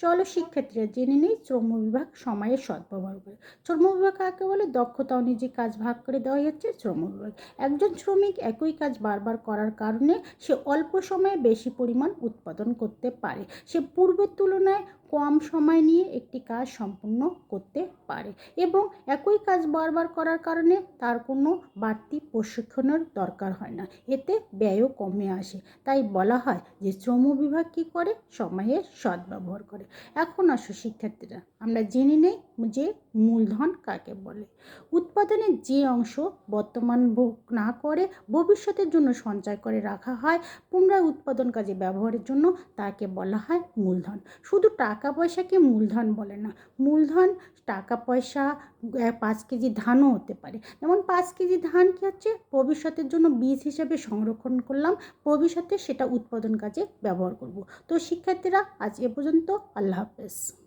চলো শিক্ষার্থীরা জেনে নেই শ্রম বিভাগ সময়ের সদ্ব্যবহার করে। শ্রম বিভাগ কাকে বলে? দক্ষতা অনুযায়ী কাজ ভাগ করে দেওয়া হচ্ছে শ্রম বিভাগ। একজন শ্রমিক একই কাজ বারবার করার কারণে সে অল্প সময়ে বেশি পরিমাণ উৎপাদন করতে পারে। সে পূর্বের তুলনায় কম সময় নিয়ে একটি কাজ সম্পূর্ণ করতে পারে এবং একই কাজ বারবার করার কারণে তার কোনো বাড়তি প্রশিক্ষণের দরকার হয় না। এতে ব্যয়ও কমে আসে। তাই বলা হয় যে শ্রম বিভাগ কী করে? সময়ের সদ্ব্যবহার করে। এখন আসো শিক্ষার্থীরা, আমরা জেনে নেই যে মূলধন কাকে বলে? উৎপাদনের যে অংশ বর্তমান ভোগ না করে, ভবিষ্যতের জন্য সঞ্চয় করে রাখা হয়, পুনরায় উৎপাদন কাজে ব্যবহারের জন্য তাকে বলা হয় মূলধন। শুধু টাকা পয়সাকে মূলধন বলে না, মূলধন টাকা পয়সা পাঁচ কেজি ধানও হতে পারে। যেমন পাঁচ কেজি ধান কী হচ্ছে? ভবিষ্যতের জন্য বীজ হিসেবে সংরক্ষণ করলাম, ভবিষ্যতে সেটা উৎপাদন কাজে ব্যবহার করব। তো শিক্ষার্থীরা, আজ এ পর্যন্ত আল্লাহ হাফেজ।